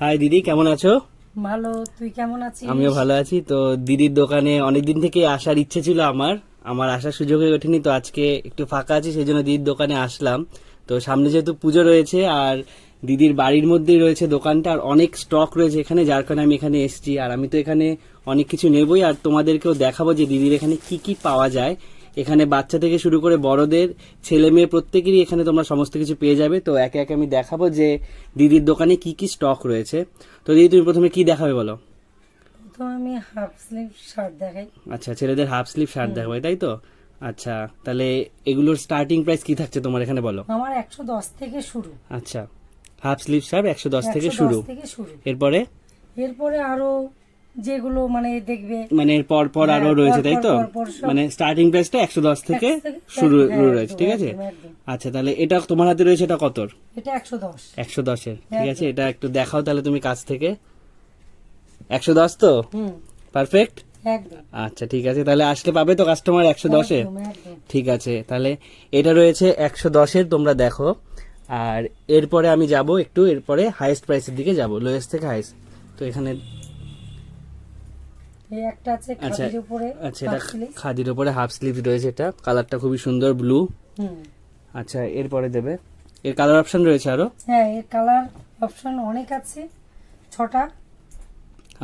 High দিদি কেমন আছো? ভালো তুই কেমন আছিস? আমিও ভালো আছি। তো দিদির দোকানে অনেকদিন থেকে আসার ইচ্ছে ছিল আমার। আমার আসার সুযোগ হয়ে ওঠেনি তো আজকে একটু ফাঁকা আছি সেই জন্য দিদির দোকানে আসলাম। তো সামনে যেহেতু পুজো রয়েছে আর দিদির বাড়ির মধ্যেই রয়েছে দোকানটা আর অনেক স্টক রয়েছে এখানে যার কারণে আমি এখানে এসেছি। আর আমি তো এখানে অনেক কিছু নেবই আর তোমাদেরকেও দেখাবো যে দিদির এখানে কি কি পাওয়া যায়। এখানে বাচ্চা থেকে শুরু করে বড়দের ছেলে মেয়ে প্রত্যেকেরই এখানে তোমরা সমস্ত কিছু পেয়ে যাবে। তো একে একে আমি দেখাবো যে দিদির দোকানে কি কি স্টক রয়েছে। তো দিদি তুমি প্রথমে কি দেখাবে বলো? তো আমি হাফ স্লিভ শার্ট দেখাই। আচ্ছা ছেলেদের হাফ স্লিভ শার্ট দেখাবে তাই তো? আচ্ছা তাহলে এগুলোর স্টার্টিং প্রাইস কি থাকছে তোমার এখানে বলো? আমার একশো দশ থেকে শুরু। আচ্ছা হাফ স্লিভ শার্ট একশো দশ থেকে 110 শুরু। থেকে শুরু। এরপরে? এরপরে আরও যেগুলো মানে দেখবে মানে পর পর আরও হ্যাঁ, রয়েছে তাই তো। মানে স্টার্টিং প্রাইসটা একশো দশ থেকে শুরু হ্যাঁ, রয়েছে ঠিক আছে। আচ্ছা তাহলে এটা তোমার হাতে রয়েছে এটা কতর এটা একশো দশ। একশো দশের ঠিক আছে? এটা একটু দেখাও তাহলে তুমি কাছ থেকে। একশো দশ তো? হুম। পারফেক্ট একদম। আচ্ছা ঠিক আছে তাহলে আসলে পাবে তো কাস্টমার একশো দশে। ঠিক আছে তাহলে এটা রয়েছে একশো দশের তোমরা দেখো। আর এরপরে আমি যাব একটু এরপরে হাইয়েস্ট প্রাইসের দিকে যাব লোয়েস্ট থেকে হাইয়েস্ট তো এখানে এই একটা আছে আচ্ছা খাদির উপরে আচ্ছা এটা খাদির উপরে হাফ স্লিভ রয়েছে এটা। কালারটা খুবই সুন্দর ব্লু হুম। আচ্ছা এরপরে দেবে। এর কালার অপশন রয়েছে আরও? হ্যাঁ এর কালার অপশন অনেক আছে ছটা।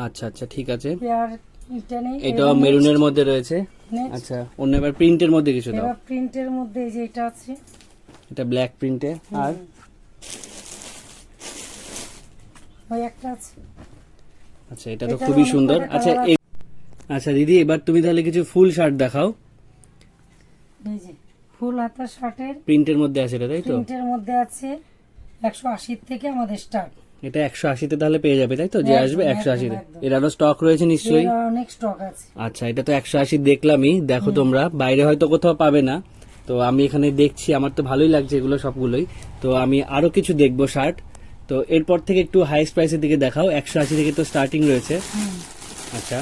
আচ্ছা আচ্ছা ঠিক আছে। আর এটা মেরুনের মধ্যে রয়েছে? আচ্ছা অন্য এবার প্রিন্টের মধ্যে কিছু দাও। এবার প্রিন্টের মধ্যে এই যে এটা আছে। এটা ব্ল্যাক প্রিন্টে আর? ওই একটা আছে। আচ্ছা এটা তো খুবই সুন্দর। আচ্ছা আচ্ছা দিদি এবার তুমি তাহলে কিছু ফুল শার্ট দেখাও। ফুল হাতা শার্টের প্রিন্টের মধ্যে আছে এটা তাই তো? প্রিন্টের মধ্যে আছে একশো আশির থেকে আমাদের স্টার্ট এটা একশো আশিতে তাহলে পেয়ে যাবে তাই তো? যে আসবে একশো আশিতে। এর আরও স্টক রয়েছে নিশ্চয়ই? অনেক স্টক আছে। আচ্ছা এটা তো একশো আশি দেখলামই দেখো তোমরা। বাইরে হয়তো কোথাও পাবে না। তো আমি এখানে দেখছি আমার তো ভালোই লাগছে এগুলো সবগুলোই। তো আমি আরও কিছু দেখব শার্ট তো এরপর থেকে একটু হাইস্ট প্রাইসের দিকে দেখাও একশো আশি থেকে তো স্টার্টিং রয়েছে। আচ্ছা।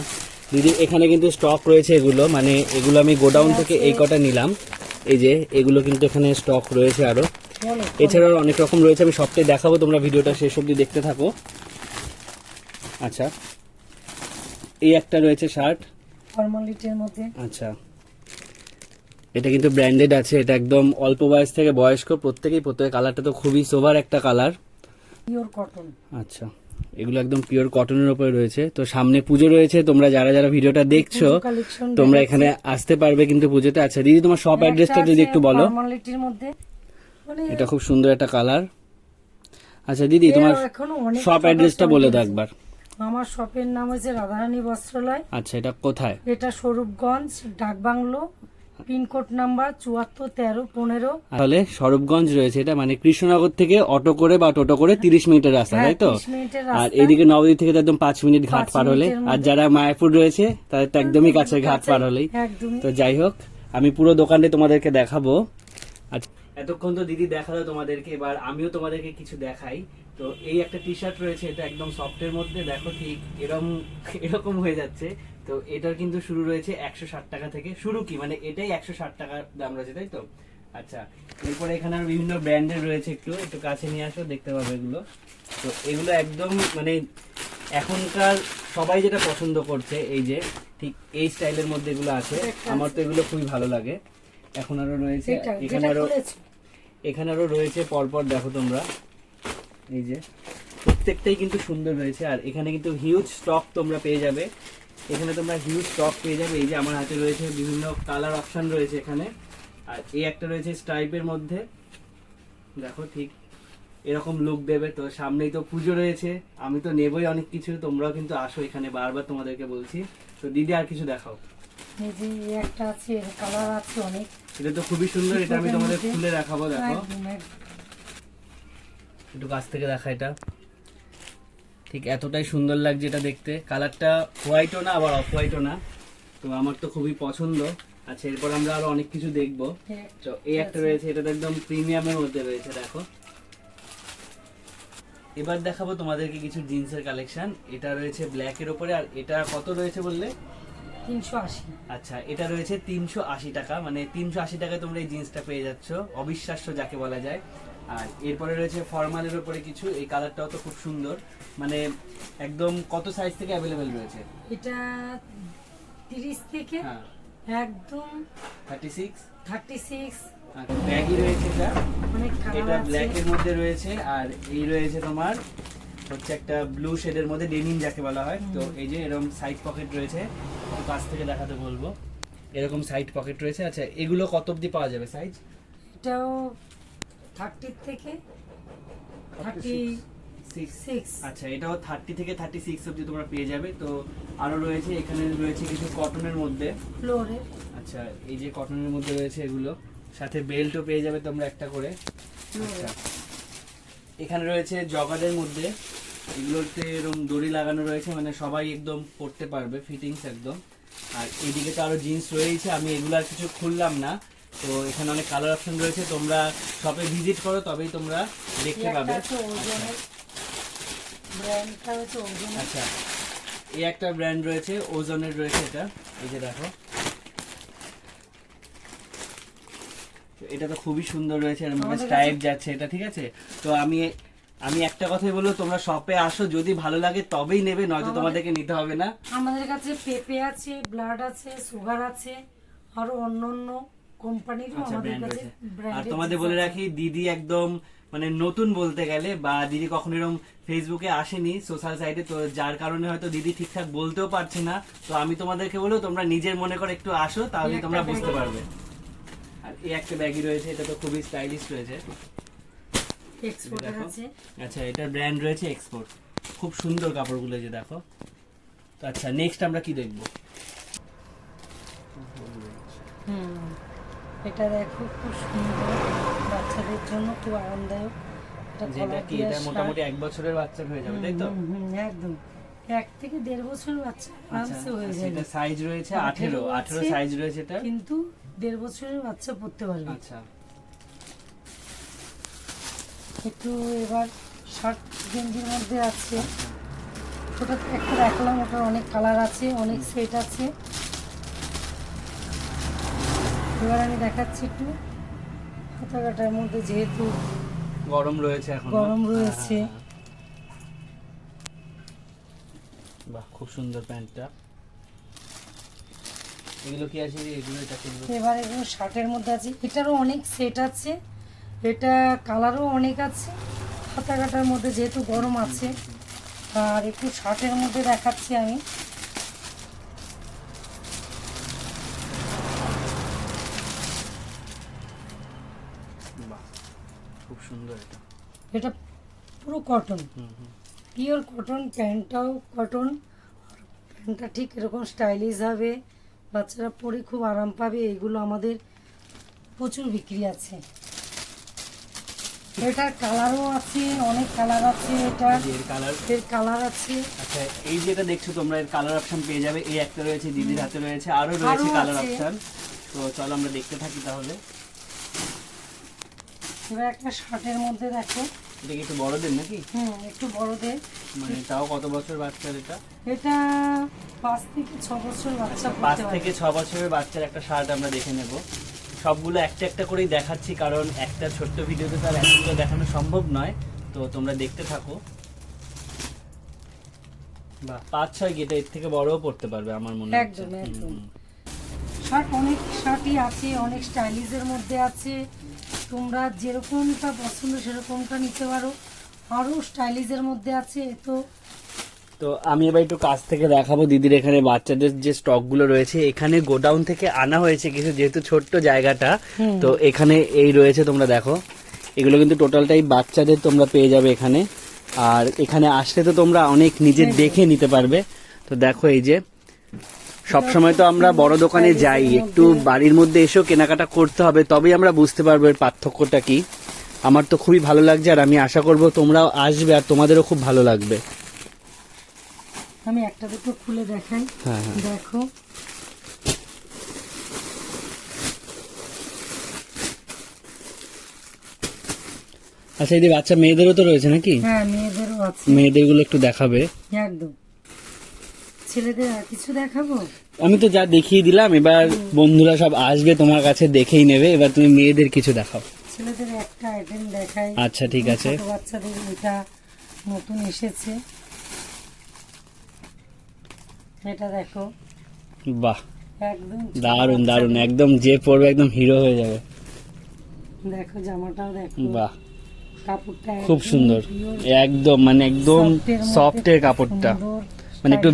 দিদি এখানে কিন্তু স্টক রয়েছে এগুলো। মানে এগুলো আমি গোডাউন থেকে এই কটা নিলাম। এই যে এগুলো কিন্তু এখানে স্টক রয়েছে আরও। বলো এছাড়াও অনেক রকম রয়েছে আমি সবটাই দেখাবো তোমরা ভিডিওটা শেষ অবধি দেখতে থাকো। আচ্ছা। এই একটা রয়েছে শার্ট ফর্মালিটির মধ্যে। আচ্ছা। এটা কিন্তু ব্র্যান্ডেড আছে এটা একদম অল্প বয়স থেকে বয়স্ক প্রত্যেকেই প্রত্যেক কালারটা তো খুবই সোভার একটা কালার। পিওর কটন আচ্ছা। এগুলো একদম পিওর কটনের উপরে রয়েছে। তো সামনে পুজো রয়েছে তোমরা যারা যারা ভিডিওটা দেখছ তোমরা এখানে আসতে পারবে কিন্তু পুজোতে। আচ্ছা দিদি তোমার শপ অ্যাড্রেসটা যদি একটু বলো। মানে এটা খুব সুন্দর একটা কালার আচ্ছা দিদি তোমার শপ অ্যাড্রেসটা বলে দাও একবার। আমার শপের নাম হচ্ছে রাধারানী বস্ত্রালয়। আচ্ছা এটা কোথায়? এটা স্বরূপগঞ্জ ডাকবাংলো। পিনকোড নাম্বার চুয়াত্তর তেরো পনেরো। তাহলে স্বরূপগঞ্জ রয়েছে এটা মানে কৃষ্ণনগর থেকে অটো করে বা টোটো করে তিরিশ মিনিটের রাস্তা হ্যাঁ, তাই তো? আর এদিকে নবদ্বীপ থেকে তো একদম পাঁচ মিনিট ঘাট পার হলে। আর যারা মায়াপুর রয়েছে তাদের তো একদমই কাছে ঘাট পার হলেই। তো যাই হোক আমি পুরো দোকানটা তোমাদেরকে দেখাবো। আচ্ছা এতক্ষণ তো দিদি দেখাল তোমাদেরকে, এবার আমিও তোমাদেরকে কিছু দেখাই। তো এই একটা টি শার্ট রয়েছে, এটা একদম সফটের মধ্যে, দেখো ঠিক এরকম এরকম হয়ে যাচ্ছে। তো এটার কিন্তু শুরু রয়েছে একশো ষাট টাকা থেকে। শুরু কি? মানে এটাই একশো ষাট টাকার দাম রয়েছে, তাই তো? আচ্ছা এরপরে এখানে আর বিভিন্ন ব্র্যান্ডের রয়েছে একটু একটু কাছে নিয়ে আসো, দেখতে পাবে এগুলো। তো এগুলো একদম মানে এখনকার সবাই যেটা পছন্দ করছে, এই যে ঠিক এই স্টাইলের মধ্যে এগুলো আছে, আমার তো এগুলো খুবই ভালো লাগে। এখন আরও রয়েছে এখানে যেটা আরও খুলেছো। এখানে আরও রয়েছে পরপর দেখো তোমরা। এই যে প্রত্যেকটাই কিন্তু সুন্দর রয়েছে আর এখানে কিন্তু হিউজ স্টক তোমরা পেয়ে যাবে। এখানে তোমরা হিউজ স্টক পেয়ে যাবে এই যে আমার হাতে রয়েছে বিভিন্ন কালার অপশন রয়েছে এখানে। আর এই একটা রয়েছে স্ট্রাইপের মধ্যে। দেখো ঠিক এরকম লুক দেবে তো সামনেই তো পুজো রয়েছে। আমি তো নেবই অনেক কিছু তোমরাও কিন্তু আসো এখানে বারবার তোমাদেরকে বলছি। তো দিদি আর কিছু দেখাও। এই যে একটা আছে কালার আছে অনেক। এটা তো খুবই সুন্দর এটা আমি তোমাদের খুলে দেখাবো দেখো। একটু কাছ থেকে দেখা এটা। ঠিক এতটাই সুন্দর লাগছে এটা দেখতে। কালারটা হোয়াইটও না আবার অফ হোয়াইটও না। তো আমার তো খুবই পছন্দ। আচ্ছা এরপর আমরা আরও অনেক কিছু দেখব। এই একটা তো এই একটা রয়েছে এটা তো একদম প্রিমিয়ামের মধ্যে রয়েছে দেখো। এবার দেখাবো তোমাদেরকে কিছু জিন্সের কালেকশন। এটা রয়েছে ব্ল্যাক এর উপরে আর এটা কত রয়েছে বললে? আচ্ছা এটা রয়েছে তিনশো আশি টাকা। মানে তিনশো আশি টাকায় তোমরা এই জিন্সটা পেয়ে যাচ্ছ। অবিশ্বাস্য যাকে বলা যায়। আর এরপরে রয়েছে ফর্মালের উপরে কিছু। এই কালারটাও তো খুব সুন্দর। মানে একদম কত সাইজ থেকে অ্যাভেলেবেল রয়েছে? এটা তিরিশ থেকে হ্যাঁ। একদম থার্টি সিক্স থার্টি সিক্স ব্যাগই রয়েছে এটা। এটা কালার আছে। ব্ল্যাক এর মধ্যে রয়েছে। আর এই রয়েছে তোমার হচ্ছে একটা ব্লু শেডের মধ্যে ডেনিম যাকে বলা হয়। তো এই যে এরকম সাইড পকেট রয়েছে। একটু কাছ থেকে দেখাতে বলব। এরকম সাইড পকেট রয়েছে। আচ্ছা এগুলো কত অবধি পাওয়া যাবে সাইজ এটাও থার্টি থেকে থার্টি আচ্ছা এটাও থার্টি থেকে থার্টি সিক্স অবধি তোমরা পেয়ে যাবে। তো আরও রয়েছে এখানে রয়েছে কিছু কটনের মধ্যে। ফ্লোরের আচ্ছা এই যে কটনের মধ্যে রয়েছে এগুলো। সাথে বেল্টও পেয়ে যাবে তোমরা একটা করে। আচ্ছা। এখানে রয়েছে জগারের মধ্যে। এগুলোতে এরকম দড়ি লাগানো রয়েছে মানে সবাই একদম পড়তে পারবে ফিটিংস একদম। আর এইদিকে তো আরও জিন্স রয়েছে আমি এগুলো আর কিছু খুললাম না। তো এখানে অনেক কালার অপশন রয়েছে তোমরা শপে ভিজিট করো তবেই তোমরা দেখতে পাবে। ওজনের আচ্ছা। এই একটা ব্র্যান্ড রয়েছে ওজনের রয়েছে এটা। এই যে দেখো। এটা তো খুবই সুন্দর রয়েছে এর মধ্যে স্ট্রাইপ যাচ্ছে এটা ঠিক আছে? তো আমি আমি একটা কথাই বলব তোমরা শপে আসো যদি ভালো লাগে তবেই নেবে নয়তো তোমাদেরকে নিতে হবে না। আমাদের কাছে পেপে আছে ব্লাড আছে সুগার আছে আরও অন্য অন্য কোম্পানিরও আচ্ছা আমাদের কাছে আর তোমাদের বলে রাখি দিদি একদম মানে নতুন বলতে গেলে বা দিদি কখনো এরকম ফেসবুকে আসেনি সোশ্যাল সাইটে তো যার কারণে হয়তো দিদি ঠিকঠাক বলতেও পারছে না। তো আমি তোমাদেরকে বলব তোমরা নিজের মনে করে একটু আসো তাহলে তোমরা বুঝতে পারবে। আর এই একটা ব্যাগই রয়েছে এটা তো খুবই স্টাইলিশ রয়েছে। এক্সপোর্টার আছে। আচ্ছা এটার ব্র্যান্ড রয়েছে এক্সপোর্ট খুব সুন্দর কাপড়গুলো যে দেখো। তো আচ্ছা নেক্সট আমরা কি দেখব? হুম এটা দেখো খুব সুন্দর। বাচ্চাদের জন্য খুব আরামদায়ক। এটা যেটা কি এটা মোটামুটি এক বছরের বাচ্চা হয়ে যাবে তাই তো? একদম। এক থেকে দেড় বছর বাচ্চা আচ্ছা আরামসে হয়ে আচ্ছা, যাবে। এটা সাইজ রয়েছে আঠেরো আঠেরো। সাইজ রয়েছে এটা কিন্তু দেড় বছরের বাচ্চা পড়তে পারবে। আচ্ছা। একটু এবার শার্ট গেঞ্জির মধ্যে আছে। ওটা একটা রাখলাম ওটার অনেক কালার আছে অনেক সেট আছে। এবার আমি দেখাচ্ছি একটু হাতা কাটার মধ্যে যেহেতু গরম রয়েছে এখন গরম রয়েছে। বাহ খুব সুন্দর প্যান্টটা। এগুলো কি আছে এগুলো এটা এবার এগুলো শার্টের মধ্যে আছে। এটারও অনেক সেট আছে। এটা কালারও অনেক আছে। হাতা কাটার মধ্যে যেহেতু গরম আছে আর একটু শার্টের মধ্যে দেখাচ্ছি আমি। খুব সুন্দর এটা। এটা পুরো কটন পিওর কটন প্যান্টটাও কটন প্যান্টটা ঠিক এরকম স্টাইলিশ হবে। বাচ্চারা পরে খুব আরাম পাবে এগুলো আমাদের প্রচুর বিক্রি আছে। এটার কালারও আছে অনেক কালার আছে এটা। এর কালারের কালার আছে। আচ্ছা এই যেটা দেখছ তোমরা এর কালার অপশন পেয়ে যাবে। এই একটা রয়েছে দিদির হাতে রয়েছে আরও রয়েছে কালার। অপশন তো চলো আমরা দেখতে থাকি তাহলে। এবার একটা শার্টের মধ্যে দেখো। এটা কি একটু বড়দের নাকি? হুম একটু বড়দের। মানে তাও কত বছর বাচ্চার এটা? এটা পাঁচ থেকে ছ বছর বাচ্চা পাঁচ থেকে ছ বছরের বাচ্চার একটা শার্ট আমরা দেখে নেব। সবগুলো একটা একটা করেই দেখাচ্ছি কারণ একটা ছোট্ট ভিডিওতে তার এতগুলো দেখানো সম্ভব নয়। তো তোমরা দেখতে থাকো। বা পাঁচ ছয় গেটে এর থেকে বড়ও পড়তে পারবে আমার মনে হচ্ছে। একদম, একদম। শার্ট অনেক শার্টই আছে অনেক স্টাইলিশের মধ্যে আছে। তোমরা যেরকমটা পছন্দ সেরকমটা নিতে পারো। আরও স্টাইলিশের মধ্যে আছে তো তো আমি এবার একটু কাছ থেকে দেখাবো দিদির এখানে বাচ্চাদের যে স্টকগুলো রয়েছে। এখানে গোডাউন থেকে আনা হয়েছে কিছু যেহেতু ছোট্ট জায়গাটা তো এখানে এই রয়েছে তোমরা দেখো। এগুলো কিন্তু টোটালটাই বাচ্চাদের তোমরা পেয়ে যাবে এখানে। আর এখানে আসলে তো তোমরা অনেক নিজে দেখে নিতে পারবে। তো দেখো এই যে সব সময় তো আমরা বড় দোকানে যাই একটু বাড়ির মধ্যে এসেও কেনাকাটা করতে হবে তবেই আমরা বুঝতে পারব এর পার্থক্যটা কি। আমার তো খুবই ভালো লাগছে আর আমি আশা করব তোমরাও আসবে আর তোমাদেরও খুব ভালো লাগবে। আমি একটা দুটো খুলে দেখাই। হ্যাঁ হ্যাঁ। দেখো। আচ্ছা এই যে বাচ্চা মেয়েদেরও তো রয়েছে নাকি? হ্যাঁ মেয়েদেরও আছে। মেয়েদেরগুলো একটু দেখাবে। একদম। ছেলেদের আর কিছু দেখাবো? আমি তো যা দেখিয়ে দিলাম এবার বন্ধুরা সব আসবে তোমার কাছে দেখেই নেবে। এবার তুমি মেয়েদের কিছু দেখাও। ছেলেদের একটা আইটেম দেখাই। আচ্ছা ঠিক আছে। বাচ্চাদের এটা নতুন এসেছে। এটা দেখো। বাহ। একদম দারুণ দারুণ একদম যে পরবে একদম হিরো হয়ে যাবে। দেখো জামাটাও দেখো। বাহ। কাপড়টা খুব সুন্দর। একদম মানে একদম সফটের কাপড়টা। মানে একটু